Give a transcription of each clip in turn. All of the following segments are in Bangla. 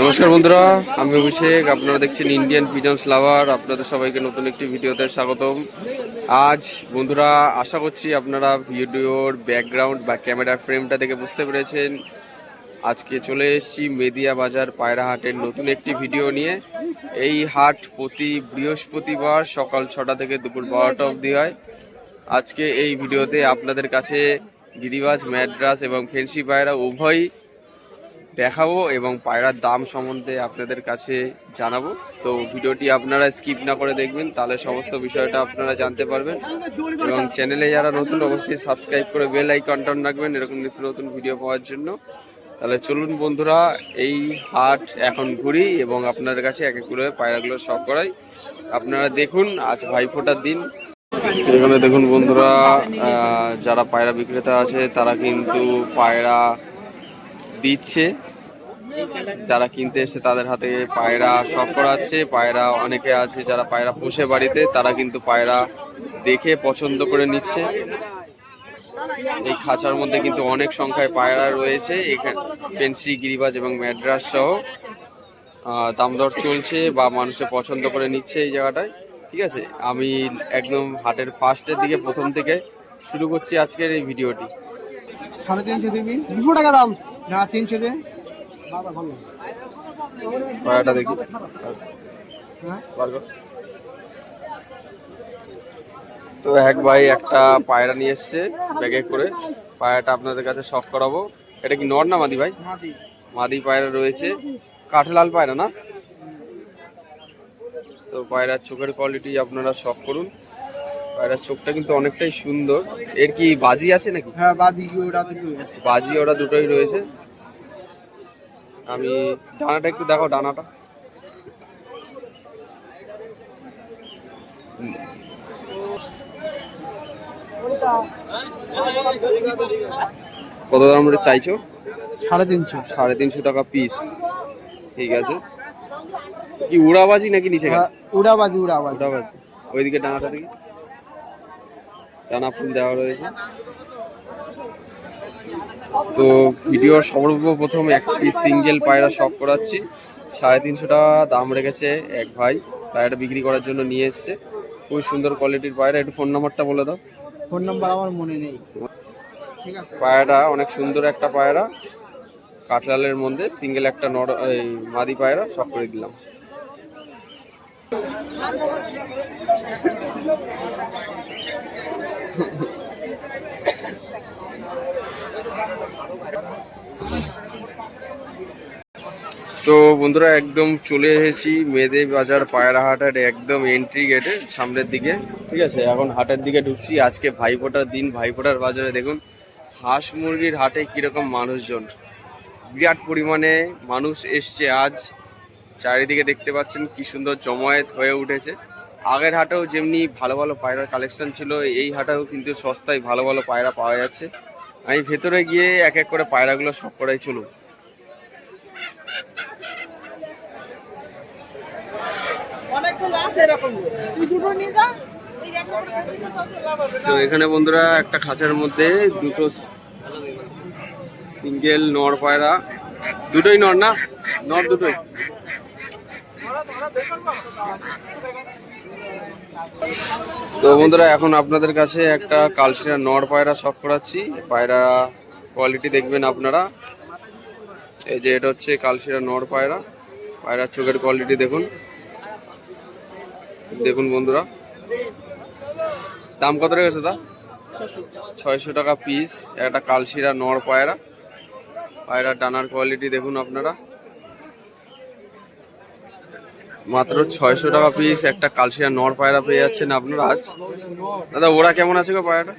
নমস্কার বন্ধুরা, আমি অভিষেক, আপনারা দেখছেন ইন্ডিয়ান পিজন্স লাভার আপনাদের সবাইকে নতুন একটি ভিডিওতে স্বাগতম। আজ বন্ধুরা, আশা করছি আপনারা ভিডিওর ব্যাকগ্রাউন্ড বা ক্যামেরা ফ্রেমটা দেখে বুঝতে পেরেছেন। আজকে চলে এসেছি মেদিয়া বাজার পায়রা হাটের নতুন একটি ভিডিও নিয়ে। এই হাট প্রতি বৃহস্পতিবার সকাল ছটা থেকে দুপুর বারোটা অবধি হয়। আজকে এই ভিডিওতে আপনাদের কাছে গিরিবাজ, ম্যাড্রাস এবং ফেন্সি পায়রা উভয়ই দেখাবো এবং পায়রার দাম সম্বন্ধে আপনাদের কাছে জানাব। তো ভিডিওটি আপনারা স্কিপ না করে দেখবেন, তাহলে সমস্ত বিষয়টা আপনারা জানতে পারবেন। এবং চ্যানেলে যারা নতুন, অবশ্যই সাবস্ক্রাইব করে বেল আইকনটা রাখবেন, এরকম নিত্য নতুন ভিডিও পাওয়ার জন্য। তাহলে চলুন বন্ধুরা, এই হাট এখন ঘুরি এবং আপনাদের কাছে এক এক করে পায়রাগুলো সব করাই। আপনারা দেখুন, আজ ভাইফোঁটার দিন। এখানে দেখুন বন্ধুরা যারা পায়রা বিক্রেতা আছে, তারা কিন্তু পায়রা দিচ্ছে। যারা কিনতে এসে তাদের হাতে পায়রা শখ করাচ্ছে পায়রা অনেকে আছে যারা পায়রা পোষে বাড়িতে তারা কিন্তু পায়রা দেখে পছন্দ করে নিচ্ছে। এই খাঁচার মধ্যে কিন্তু অনেক সংখ্যায় পায়রা রয়েছে। এখানে পেন্সি গিরিবাজ এবং ম্যাড্রাস সহ আহ, দাম দর চলছে বা মানুষে পছন্দ করে নিচ্ছে এই জায়গাটায়। ঠিক আছে? আমি একদম হাটের ফার্স্টের দিকে প্রথম থেকে শুরু করছি আজকের এই ভিডিওটি। সাড়ে তিনশো দুশো টাকা দাম। না তিনশো পায়রাটা দেখি। হ্যাঁ? তো এক ভাই একটা পায়রা নিয়ে এসছে ব্যাগে করে। পায়রাটা আপনাদের কাছে শখ করাবো। এটা কি নর না মাদি ভাই? মাদি। পায়রা রয়েছে। কাঠলাল পায়রা না? তো পায়রার চোখের কোয়ালিটি আপনারা শখ করুন। পায়রার চোখটা কিন্তু অনেকটাই সুন্দর। এর কি বাজি আছে নাকি? হ্যাঁ বাদি ওটা দুটো আছে। বাজি ওরা দুটোই রয়েছে। আমি ডানাটা একটু দেখো ডানাটা। কত দাম রে চাইছো? সাড়ে তিনশো। সাড়ে তিনশো টাকা পিস ঠিক আছে। কি উড়াবাজি নাকি নিচে হ্যাঁ, উড়া বাজি উড়া বাজি উড়াবাজি। ওইদিকে ডানাটা দেখি। ডানা ফুল দেওয়া রয়েছে। তো ভিডিওর সর্বপ্রথম একটি সিঙ্গেল পায়রা শখ করাচ্ছি। সাড়ে তিনশো টাকা দাম রেখেছে এক ভাই। পায়রাটা বিক্রি করার জন্য নিয়ে এসছে। খুব সুন্দর কোয়ালিটির পায়রা। একটু ফোন নাম্বারটা বলে দাও। ফোন নাম্বার আমার মনে নেই। পায়রাটা অনেক সুন্দর একটা পায়রা। কাঠলালের মধ্যে সিঙ্গেল একটা নর এই মাদি পায়রা শখ করে দিলাম। তো বন্ধুরা, একদম চলে এসেছি মেদে বাজার পায়রা হাটের একদম এন্ট্রি গেটে সামনের দিকে। ঠিক আছে, এখন হাটের দিকে ঢুকছি। আজকে ভাইফোঁটার দিন, ভাইফোঁটার বাজারে দেখুন, হাঁস মুরগির হাটে কীরকম মানুষজন। বিরাট পরিমাণে মানুষ এসছে আজ। চারিদিকে দেখতে পাচ্ছেন কি সুন্দর জমায়েত হয়ে উঠেছে। আগের হাটেও যেমনি ভালো ভালো পায়রার কালেকশন ছিল এই হাটেও কিন্তু সস্তায় ভালো ভালো পায়রা পাওয়া যাচ্ছে। আমি ভেতরে গিয়ে এক এক করে পায়রাগুলো সব করাই চলুন। তো এখানে বন্ধুরা একটা খাঁচার মধ্যে দুটো সিঙ্গেল নর পায়রা। দুটোই নর না? নর দুটোই? তো বন্ধুরা, এখন আপনাদের কাছে একটা কালশিরা নর পায়রা শখ করাচ্ছি। পায়রা কোয়ালিটি দেখবেন আপনারা। এই যে এটা হচ্ছে কালশিরা নর পায়রা। পায়রার চোখের কোয়ালিটি দেখুন। দেখুন বন্ধুরা। দাম কত রেখেছে দা ছয়শো টাকা পিস একটা কালশিরা নর পায়রা। পায়রার ডানার কোয়ালিটি দেখুন আপনারা। মাত্র ছয়শো টাকা পিস একটা কালশিরা নর পায়রা পেয়ে যাচ্ছেন আপনারা আজ। দাদা, ওরা কেমন আছে গো পায়রাটা?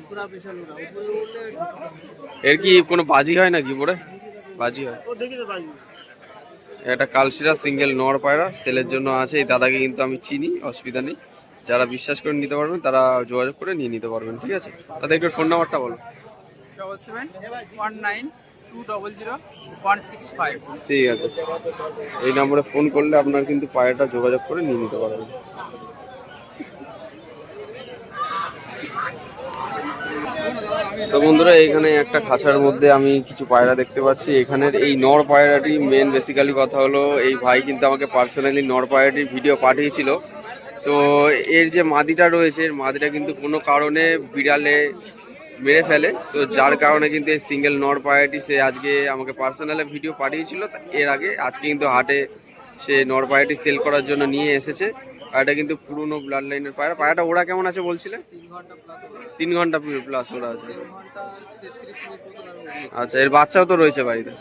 এর কি কোনো বাজি হয় নাকি পরে? বাজি হয়। এটা কালশিরা সিঙ্গেল নর পায়রা, সেলের জন্য আছে। এই দাদাকে কিন্তু আমি চিনি, অসুবিধা নেই। যারা বিশ্বাস করে নিতে পারবেন, তারা যোগাযোগ করে নিয়ে নিতে পারবেন, ঠিক আছে? তাদের একটু ফোন নাম্বারটা বলো। ডবল সেভেন ওয়ান নাইন ঠিক আছে। এই নম্বরে ফোন করলে আপনার কিন্তু পায়রাটা যোগাযোগ করে নিয়ে নিতে পারবেন। তো বন্ধুরা এখানে একটা খাঁচার মধ্যে আমি কিছু পায়রা দেখতে পাচ্ছি। এখানের এই নর পায়রাটি মেন বেসিক্যালি কথা হলো, এই ভাই কিন্তু আমাকে পার্সোনালি নর পায়রাটির ভিডিও পাঠিয়েছিল। তো এর যে মাদিটা রয়েছে, এর মাদিটা কিন্তু কোনো কারণে বিড়ালে মেরে ফেলে। তো যার কারণে কিন্তু এই সিঙ্গেল নর পায়রাটি সে আজকে আমাকে পার্সোনালি ভিডিও পাঠিয়েছিল। এর আগে আজকে কিন্তু হাটে সে নর পায়রাটি সেল করার জন্য নিয়ে এসেছে। এটা কিন্তু পুরনো ব্লাড লাইনের পায়রা। পায়রাটা ওরা কেমন আছে বলছিলে? তিন ঘণ্টা প্লাস ওরা আছে। আচ্ছা এর বাচ্চাও তো রয়েছে বাড়িতে।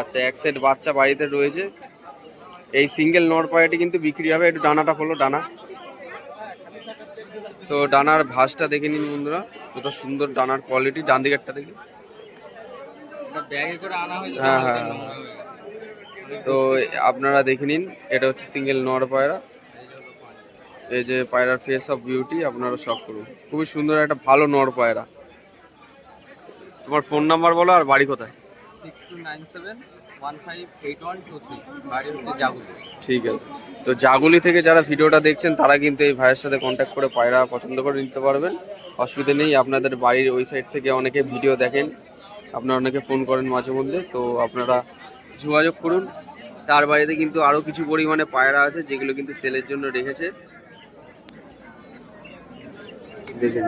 আচ্ছা এক সেট বাচ্চা বাড়িতে রয়েছে। এই সিঙ্গেল নর পায়রাটি কিন্তু বিক্রি হবে। একটু ডানাটা হলো ডানা। তো ডানার ভাঁজটা দেখে নিন বন্ধুরা কত সুন্দর ডানার কোয়ালিটি ডান দিকেরটা দেখি হ্যাঁ, হ্যাঁ। হয়ে। তো আপনারা দেখে নিন এটা হচ্ছে সিঙ্গেল নর পায়রা এই যে পায়রা। এই যে পায়রার ফেস অফ বিউটি আপনারা শখ করুন খুবই সুন্দর একটা ভালো নর পায়রা তোমার ফোন নাম্বার বলো আর বাড়ি কোথায় সিক্স টু নাইন সেভেন ঠিক আছে। তো জাগুলি থেকে যারা ভিডিওটা দেখছেন, তারা কিন্তু এই ভাইয়ের সাথে কন্ট্যাক্ট করে পায়রা পছন্দ করে নিতে পারবেন। অসুবিধা নেই, আপনাদের বাড়ির ওই সাইড থেকে অনেকে ভিডিও দেখেন, আপনারা অনেকে ফোন করেন মাঝে মধ্যে, তো আপনারা যোগাযোগ করুন। তার বাড়িতে কিন্তু আরও কিছু পরিমাণে পায়রা আছে, যেগুলো কিন্তু সেলের জন্য রেখেছে। দেখে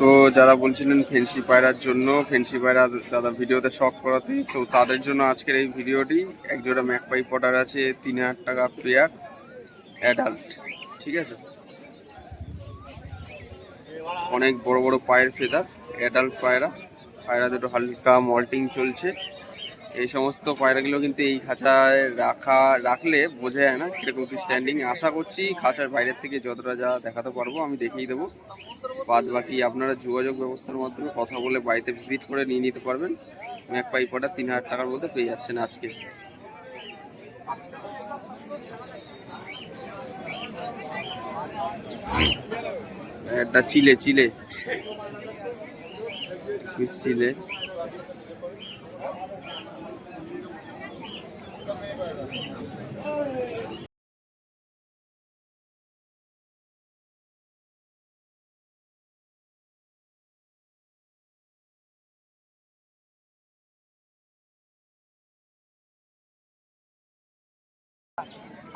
তো যারা বলছিলেন ফেন্সি পায়রার জন্য, ফেন্সি পায়রা দাদা ভিডিওতে শখ করাতে, তো তাদের জন্য আজকের এই ভিডিওটি, একজোড়া ম্যাকপাই পটার আছে, তিন হাজার টাকা পেয়ার অ্যাডাল্ট ঠিক আছে? অনেক বড় বড় পায়ের ফেদার অ্যাডাল্ট পায়রা পায়রা দুটো হালকা মল্টিং চলছে। এই সমস্ত পায়রাগুলো কিন্তু এই খাঁচায় রাখা, রাখলে বোঝা যায় না কীরকম কি স্ট্যান্ডিং আশা করছি খাঁচার বাইরের থেকে যতটা যা দেখাতে পারব আমি দেখিয়ে দেবো। বাদ বাকি আপনারা যোগাযোগ ব্যবস্থার মাধ্যমে কথা বলে বাড়িতে ভিজিট করে নিয়ে নিতে পারবেন। ম্যাক পাইপটা তিন হাজার টাকার মধ্যে পেয়ে যাচ্ছেন আজকে। একটা চিলে চিলে। চিলে।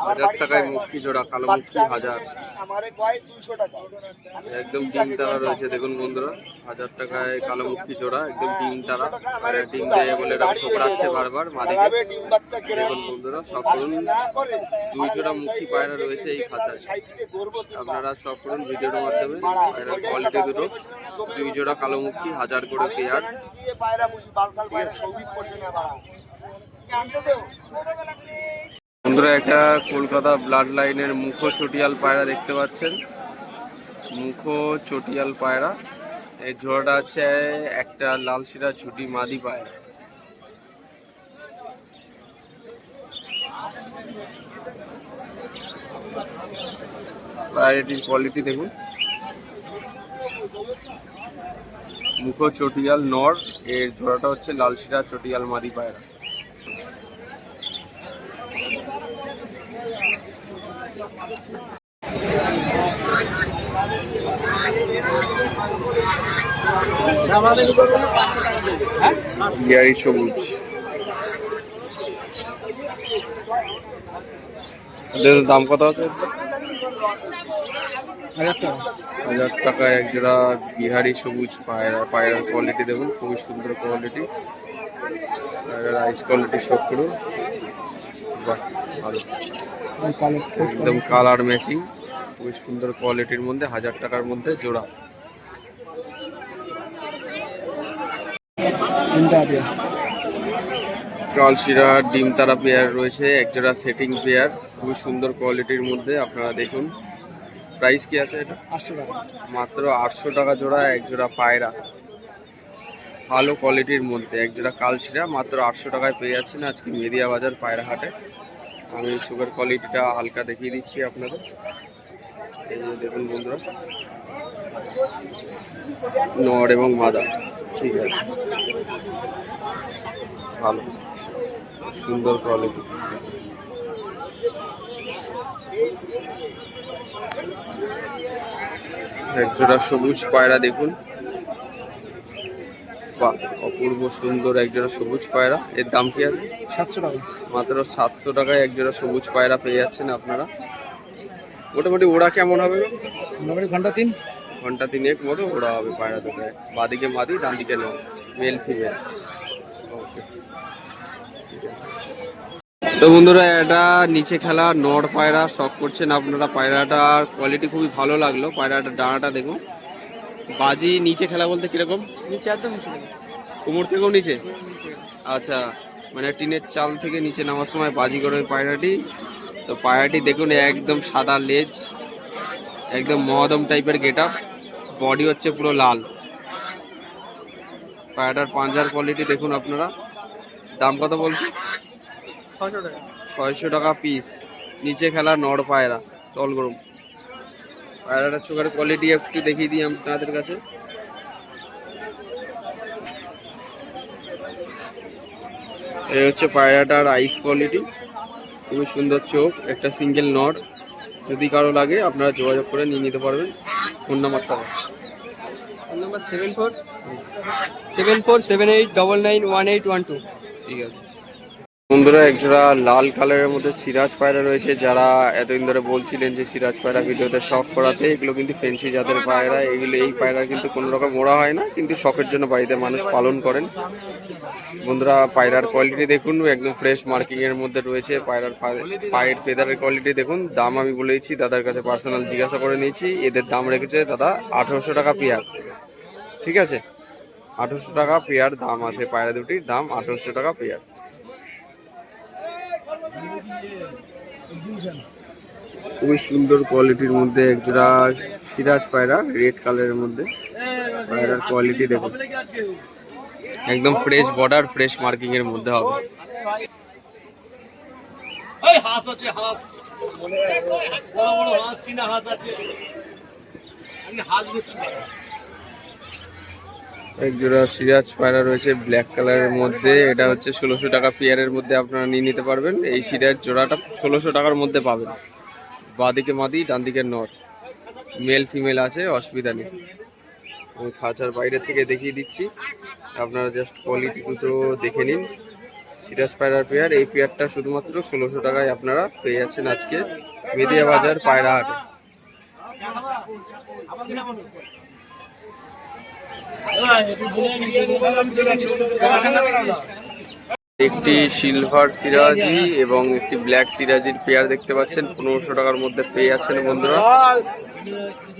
হাজার টাকায় মুক্তি জোড়া কালো মুক্তি হাজার। একদম ডিম তারা রয়েছে দেখুন বন্ধুরা হাজার টাকায় কালো মুক্তি জোড়া একদম ডিম তারা। ডিম দেয় বলে ঠোকরাচ্ছে বারবার মাদিকে দেখুন বন্ধুরা সব করুন। দুই জোড়া মুক্তি পায়রা রয়েছে এই খাতায়। আপনারা সব করুন ভিডিওর মাধ্যমে পায়রার কোয়ালিটি দুটো। দুই জোড়া কালো মুক্তি হাজার করে পেয়ার। ঠিক আছে বন্ধুরা, একটা কলকাতা ব্লাড লাইনের মুখো চটিয়াল পায়রা দেখতে পাচ্ছেন। মুখো চটিয়াল পায়রা। এই জোড়াটা আছে একটা লাল শিরা ছুটি মাদি পায়রা। পায়রাটির কোয়ালিটি দেখুন। মুখো চটিয়াল নর, এর জোড়াটা হচ্ছে লাল শিরা চটিয়াল মাদি পায়রা। গিয়ারি সবুজ। এদের দাম কত আছে? হাজার টাকা। টাকায় এক জোড়া বিহারি সবুজ পায়রা পায়রার কোয়ালিটি দেখুন খুবই সুন্দর কোয়ালিটি রাইস কোয়ালিটি সব ভালো। একদম কালার ম্যাচিং খুবই সুন্দর কোয়ালিটির মধ্যে হাজার টাকার মধ্যে জোড়া তিনটা দিয়ে কালশিরা ডিম তারা পেয়ার রয়েছে একজোড়া সেটিং পেয়ার খুবই সুন্দর কোয়ালিটির মধ্যে আপনারা দেখুন। প্রাইস কি আছে এটা? আটশো টাকা। মাত্র আটশো টাকা জোড়া এক জোড়া পায়রা। ভালো কোয়ালিটির মধ্যে এক জোড়া কালশিরা মাত্র আটশো টাকায় পেয়ে যাচ্ছেন আজকে মেদিয়া বাজার পায়রা হাটে। আমি সুগার কোয়ালিটিটা হালকা দেখিয়ে দিচ্ছি আপনাদের। এই দেখুন বন্ধুরা নর এবং মাদা। ঠিক আছে। ভালো। সুন্দর কোয়ালিটি একজোড়া সবুজ পায়রা দেখুন। অপূর্ব সুন্দর একজোড়া সবুজ পায়রা। এর দাম কি আছে? সাতশো টাকা। মাত্র সাতশো টাকায় একজোড়া সবুজ পায়রা পেয়ে যাচ্ছেন আপনারা। মোটামুটি ওরা কেমন হবে? মোটামুটি ঘণ্টা তিন। ঘণ্টা তিনেক মতো ওরা হবে পায়রা দুটো বাদিকে মাদি ডান দিকে নো মেল ফিমেল ওকে তো বন্ধুরা এটা নিচে খেলা নড় পায়রা শখ করছেন আপনারা পায়রাটার কোয়ালিটি খুবই ভালো লাগল পায়রাটার ডানাটা দেখুন। বাজি নিচে খেলা বলতে কীরকম? নিচে একদম নিচে কোমর থেকেও নিচে? আচ্ছা মানে টিনের চাল থেকে নিচে নামার সময় বাজি করে ওই পায়রাটি। তো পায়রাটি দেখুন একদম সাদা লেজ একদম মহাদম টাইপের গেট আপ। বডি হচ্ছে পুরো লাল। পায়রাটার পাঞ্জার কোয়ালিটি দেখুন আপনারা। দাম কত বলছি টাকা। ছয়শো টাকা পিস নিচে খেলা নড় পায়রা তল গরম। পায়রাটার চোখের কোয়ালিটি একটু দেখিয়ে দিই আপনাদের কাছে। এই হচ্ছে পায়রাটার আইস কোয়ালিটি খুবই সুন্দর চোখ একটা সিঙ্গেল নট যদি কারও লাগে আপনারা যোগাযোগ করে নিয়ে নিতে পারবেন। ফোন নাম্বারটা? Phone number seven four seven four seven eight double nine one eight one two. ঠিক আছে। বন্ধুরা একজোড়া লাল কালারের মধ্যে সিরাজ পায়রা রয়েছে। যারা এতদিন ধরে বলছিলেন যে সিরাজ পায়রা ভিডিওতে শখ করাতে, এগুলো কিন্তু ফেন্সি জাতের পায়রা। এগুলো, এই পায়রা কিন্তু কোনো রকম মোড়া হয় না, কিন্তু শখের জন্য বাড়িতে মানুষ পালন করেন। বন্ধুরা, পায়রার কোয়ালিটি দেখুন, একদম ফ্রেশ মার্কিংয়ের মধ্যে রয়েছে। পায়রার পায়ের ফেদারের কোয়ালিটি দেখুন। দাম আমি বলে দিচ্ছি, দাদার কাছে পার্সোনাল জিজ্ঞাসা করে নিয়েছি। এদের দাম রেখেছে দাদা আঠেরোশো টাকা পেয়ার। ঠিক আছে? আঠেরোশো টাকা পেয়ার দাম আছে, পায়রা দুটির দাম আঠেরোশো টাকা পেয়ার। খুবই সুন্দর কোয়ালিটির মধ্যে একজোড়া সিরাজ পায়রা রেড কালারের মধ্যে। পায়রার কোয়ালিটি দেখুন। একদম ফ্রেশ বর্ডার ফ্রেশ মার্কিং এর মধ্যে হবে। হাঁস আছে বুঝছি একজোড়া সিরাজ পায়রা রয়েছে ব্ল্যাক কালারের মধ্যে। এটা হচ্ছে ষোলোশো টাকা পেয়ারের মধ্যে আপনারা নিয়ে নিতে পারবেন। এই সিরাজ জোড়াটা ষোলোশো টাকার মধ্যে পাবেন। বাঁদিকে মাদি ডান দিকে নর। মেল ফিমেল আছে, অসুবিধা নেই। আমি খাঁচার বাইরের থেকে দেখিয়ে দিচ্ছি। আপনারা জাস্ট কোয়ালিটি দুটো দেখে নিন। সিরাজ পায়রার পেয়ার এই পেয়ারটা শুধুমাত্র ষোলোশো টাকায় আপনারা পেয়ে যাচ্ছেন আজকে। মেদিয়া বাজার পায়রা হাটে। একটি সিলভার সিরাজি এবং একটি ব্ল্যাক সিরাজির পেয়ার দেখতে পাচ্ছেন। পনেরোশো টাকার মধ্যে পেয়ে যাচ্ছেন বন্ধুরা।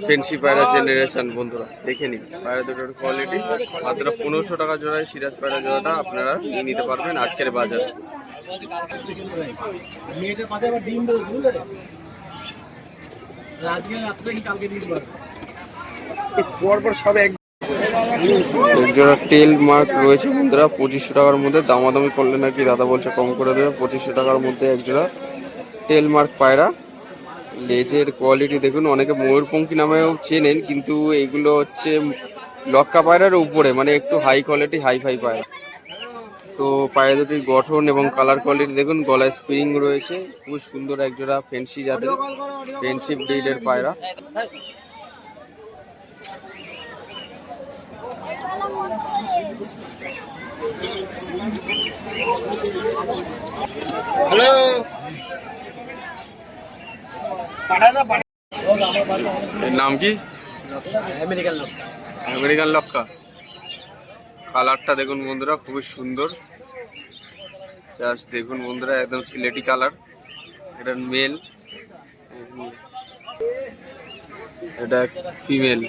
ফেন্সি পায়রা জেনারেশন বন্ধুরা দেখে নিন। পায়রা দুটোর কোয়ালিটি মাত্র পনেরোশো টাকা জোড়ায় সিরাজ পায়রা জোড়াটা আপনারা নিয়ে নিতে পারবেন আজকের বাজারে। পরপর সব এক একজোড়া টেল মার্ক রয়েছে বন্ধুরা, পঁচিশশো টাকার মধ্যে। দামাদামি করলে নাকি দাদা বলছে কম করে দেবে। পঁচিশশো টাকার মধ্যে একজোড়া টেল মার্ক পায়রা। লেজের কোয়ালিটি দেখুন, অনেকে ময়ূরপঙ্খী নামেও চেনেন, কিন্তু এইগুলো হচ্ছে লক্কা পায়রার উপরে মানে একটু হাই কোয়ালিটি হাই ফাই পায়রা। তো পায়রা দুটির গঠন এবং কালার কোয়ালিটি দেখুন, গলায় স্প্রিং রয়েছে। খুব সুন্দর একজোড়া ফেন্সি জাতের ফেন্সি ব্রিডের পায়রা। হ্যালো। নাম কি? আমেরিকান লক্কা কালারটা দেখুন বন্ধুরা খুবই সুন্দর। জাস্ট দেখুন বন্ধুরা একদম সিলেটি কালার। এটা মেল এটা ফিমেল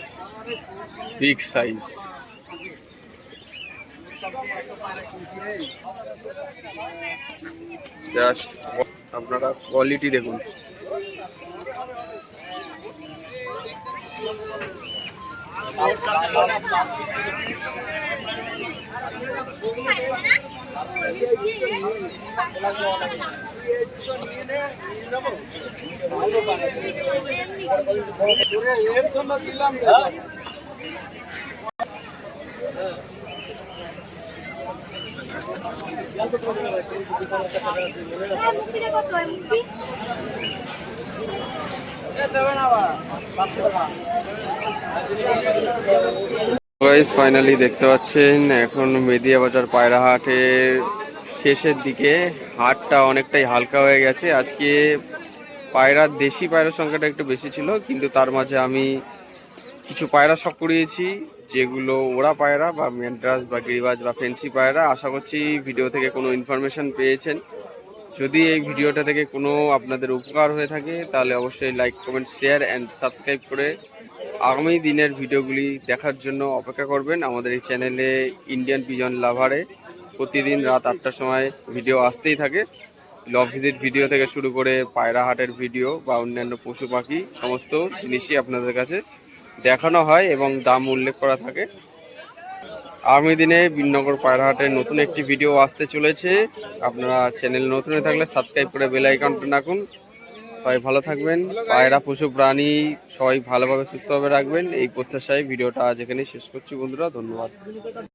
বিগ সাইজ জাস্ট আপনারা কোয়ালিটি দেখুন। এর জন্য দিলাম মুক্তিটা কত হয় মুক্তি গাইস ফাইনালি দেখতে পাচ্ছেন, এখন মেদিয়া বাজার পায়রা হাটের শেষের দিকে। হাটটা অনেকটাই হালকা হয়ে গেছে। আজকে পায়রার দেশি পায়রার সংখ্যাটা একটু বেশি ছিল, কিন্তু তার মাঝে আমি কিছু পায়রা শখ করিয়েছি। যেগুলো ওরা পায়রা বা মেন্ট্রাস বা গিরিবাজ বা ফেন্সি পায়রা, আশা করছি ভিডিও থেকে কোনো ইনফরমেশন পেয়েছেন। যদি এই ভিডিওটা থেকে কোনো আপনাদের উপকার হয়ে থাকে, তাহলে অবশ্যই like comment share and subscribe করে আগামী দিনের ভিডিওগুলি দেখার জন্য অপেক্ষা করবেন আমাদের এই চ্যানেলে ইন্ডিয়ান পিজন লাভারে প্রতিদিন রাত আটটার সময় ভিডিও আসতেই থাকে। লভ ভিজিট ভিডিও থেকে শুরু করে পায়রা হাটের ভিডিও বা অন্যান্য পশু পাখি, সমস্ত জিনিসই আপনাদের কাছে দেখানো হয় এবং দাম উল্লেখ করা থাকে। আগামী দিনে বিনগর পায়রাহাটের নতুন একটি ভিডিও আসতে চলেছে। আপনারা চ্যানেল নতুন হয়ে থাকলে সাবস্ক্রাইব করে বেল আইকনটা রাখুন। সবাই ভালো থাকবেন। পায়রা, পশু, প্রাণী সবাই ভালোভাবে সুস্থভাবে রাখবেন। এই প্রত্যাশায় ভিডিওটা আজ এখানে শেষ করছি বন্ধুরা, ধন্যবাদ।